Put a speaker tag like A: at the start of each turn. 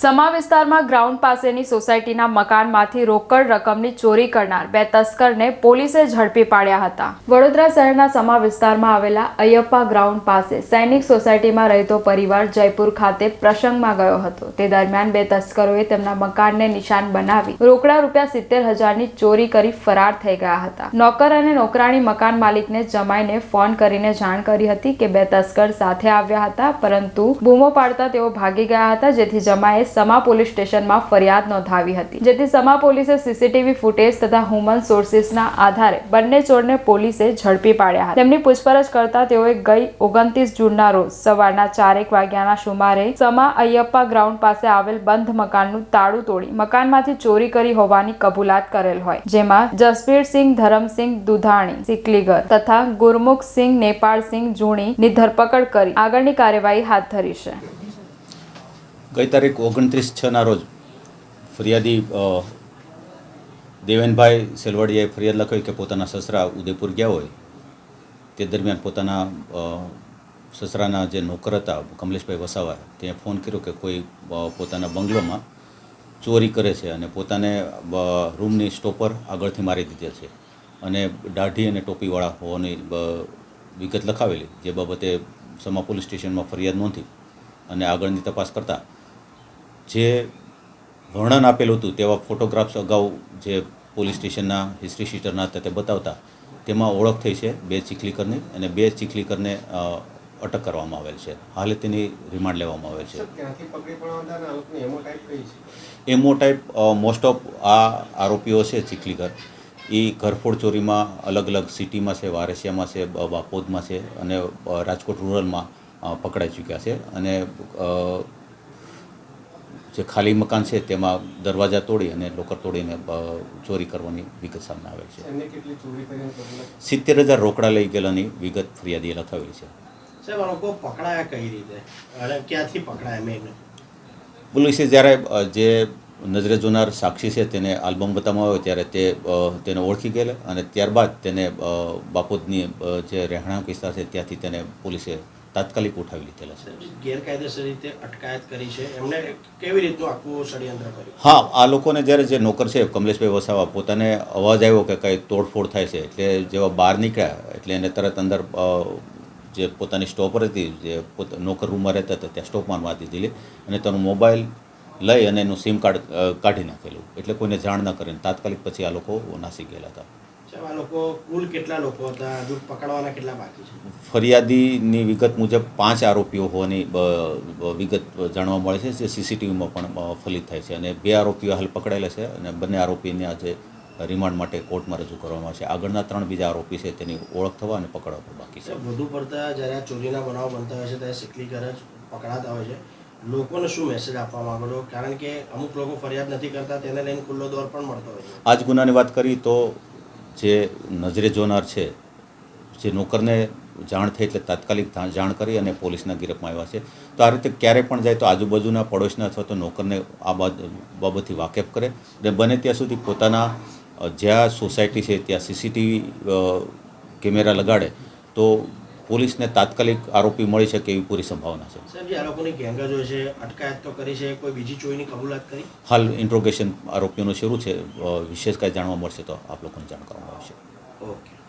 A: સમા વિસ્તારમાં ગ્રાઉન્ડ પાસેની સોસાયટીના મકાનમાંથી રોકડ રકમની ચોરી કરનાર બે તસ્કરને પોલીસે ઝડપી પાડ્યા હતા. વડોદરા શહેરના સમા વિસ્તારમાં આવેલા અયપ્પા ગ્રાઉન્ડ પાસે સૈનિક સોસાયટીમાં રહેતો પરિવાર જયપુર ખાતે પ્રસંગમાં ગયો હતો. તે દરમિયાન બે તસ્કરોએ તેમના મકાનને નિશાન બનાવી રોકડા રૂપિયા સિત્તેર હજારની ચોરી કરી ફરાર થઈ ગયા હતા. નોકર અને નોકરાણી મકાન માલિકને જમાઈને ફોન કરીને જાણ કરી હતી કે બે તસ્કર સાથે આવ્યા હતા, પરંતુ બૂમો પાડતા તેઓ ભાગી ગયા હતા, જેથી જમાએ સમા પોલીસ સ્ટેશનમાં ફરિયાદ નોંધાવી હતી, જેથી સમા પોલીસે સીસીટીવી ફૂટેજ તથા હ્યુમન સોર્સિસના આધારે બંને ચોરને પોલીસે ઝડપી પાડ્યા હતા. તેમની પૂછપરછ કરતા તેઓએ ગઈ ઓગણત્રીસ જૂનના રોજ સવારના ચારેક વાગ્યાના સુમારે સમા અયપ્પા ગ્રાઉન્ડ પાસે આવેલ બંધ મકાનનું તાળું તોડી મકાનમાંથી ચોરી કરી હોવાની કબૂલાત કરેલ હોય, જેમાં જસબીરસિંહ ધરમસિંહ દુધાણી, સિકલીગર તથા ગુરમુખસિંહ નેપાળસિંહ જૂણીની ધરપકડ કરી આગળની કાર્યવાહી હાથ ધરી છે.
B: ગઈ તારીખ ઓગણત્રીસ છના રોજ ફરિયાદી દેવેનભાઈ સેલવડિયાએ ફરિયાદ લખાવી કે પોતાના સસરા ઉદયપુર ગયા હોય, તે દરમિયાન પોતાના સસરાના જે નોકર હતા, કમલેશભાઈ વસાવા ત્યાં ફોન કર્યો કે કોઈ પોતાના બંગલોમાં ચોરી કરે છે અને પોતાને રૂમની સ્ટોપર આગળથી મારી દીધેલ છે અને દાઢી અને ટોપીવાળા હોવાની વિગત લખાવેલી, જે બાબતે સમા પોલીસ સ્ટેશનમાં ફરિયાદ નોંધી અને આગળની તપાસ કરતાં જે વર્ણન આપેલું હતું તેવા ફોટોગ્રાફ્સ અગાઉ જે પોલીસ સ્ટેશનના હિસ્ટ્રી શીટરના હતા તે બતાવતા તેમાં ઓળખ થઈ છે બે ચીખલીકરની અને બે ચીખલીકરને અટક કરવામાં આવેલ છે. હાલે તેની રિમાન્ડ લેવામાં આવેલ છે.
C: એમો ટાઈપ
B: મોસ્ટ ઓફ આ આરોપીઓ છે ચીખલીકર. એ ઘરફોડ ચોરીમાં અલગ અલગ સિટીમાં છે વારસિયામાં છે બાપોદમાં છે અને રાજકોટ રૂરલમાં પકડાઈ ચૂક્યા છે અને જે ખાલી મકાન છે તેમાં દરવાજા તોડી અને લોકર તોડીને ચોરી કરવાની વિગત સામે આવે છે.
C: એમને કેટલી ચોરી કરીને કબૂલાત
B: સિત્તેર હજાર રોકડા લઈ ગયેલાની વિગત ફરિયાદીએ લખાવેલી છે.
D: સાહેબ લોકો પકડાયા કઈ રીતે? અને ક્યાંથી પકડાયા મેન
B: પોલીસે જ્યારે જે નજરે જોનાર સાક્ષી છે તેને આલ્બમ બતાવવામાં આવ્યો ત્યારે તે તેને ઓળખી ગયેલા અને ત્યારબાદ તેને બાપોદની જે રહેણાંક વિસ્તાર છે ત્યાંથી તેને પોલીસે તાત્કાલિક ઉઠાવી લીધેલા છે.
D: ગેરકાયદેસર રીતે અટકાયત કરી છે. એમને કેવી રીતનું આખું ષડયંત્ર કર્યું?
B: હા આ લોકોને જ્યારે જે નોકર છે કમલેશભાઈ વસાવા પોતાને અવાજ આવ્યો કે કંઈ તોડફોડ થાય છે એટલે જેવા બહાર નીકળ્યા એટલે એને તરત અંદર જે પોતાની સ્ટોપર હતી જે પોત નોકર રૂમમાં રહેતા હતા ત્યાં સ્ટોપમાં મારી દીધેલી અને તેનો મોબાઈલ લઈ અને એનું સિમ કાર્ડ કાઢી નાખેલું એટલે કોઈને જાણ ન કરીને તાત્કાલિક પછી આ લોકો નાસી ગયેલા હતા.
D: સાહેબ આ લોકો કુલ કેટલા લોકો હતા? હજુ પકડવાના કેટલા બાકી છે?
B: ફરિયાદીની વિગત મુજબ પાંચ આરોપીઓ હોવાની વિગત જાણવા મળે છે. જે સીસીટીવીમાં પણ ફલિત થાય છે. અને બે આરોપીઓ હાલ પકડાયેલા છે અને બંને આરોપીને આજે રિમાન્ડ માટે કોર્ટમાં રજૂ કરવામાં આવશે. આગળના ત્રણ બીજા આરોપી છે તેની ઓળખ થવા અને પકડવા પણ બાકી છે.
D: વધુ પડતા જ્યારે આ ચોરીના બનાવ બનતા હોય છે ત્યારે સિકલીગર જ પકડાતા હોય છે. લોકોને શું મેસેજ આપવા માંગો છો? કારણ કે અમુક લોકો ફરિયાદ નથી કરતા તેને લઈને ખુલ્લો દોર પણ મળતો હોય છે.
B: આ ગુનાની વાત કરી તો જે નજરે જોનાર છે, જે નોકરને જાણ થઈ એટલે તાત્કાલિક જાણ કરી અને પોલીસના ગિરફમાં આવ્યા છે. તો આ રીતે ક્યારે પણ જાય તો આજુબાજુના પડોશના અથવા તો નોકરને આ બાબતથી વાકેફ કરે અને બને ત્યાં સુધી પોતાના જ્યાં સોસાયટી છે ત્યાં સીસીટીવી કેમેરા લગાડે તો પોલીસને તાત્કાલિક આરોપી મળી શકે એવી પૂરી સંભાવના છે.
D: સાહેબ જે આ લોકોની ગેંગ હોય છે અટકાયત તો કરી છે કોઈ બીજી ચોરીની કબૂલાત કરી?
B: હાલ ઇન્ટ્રોગેશન આરોપીઓનું શરૂ છે. વિશેષ કાંઈ જાણવા મળશે તો આપ લોકોને જાણ કરવામાં આવશે.
D: ઓકે.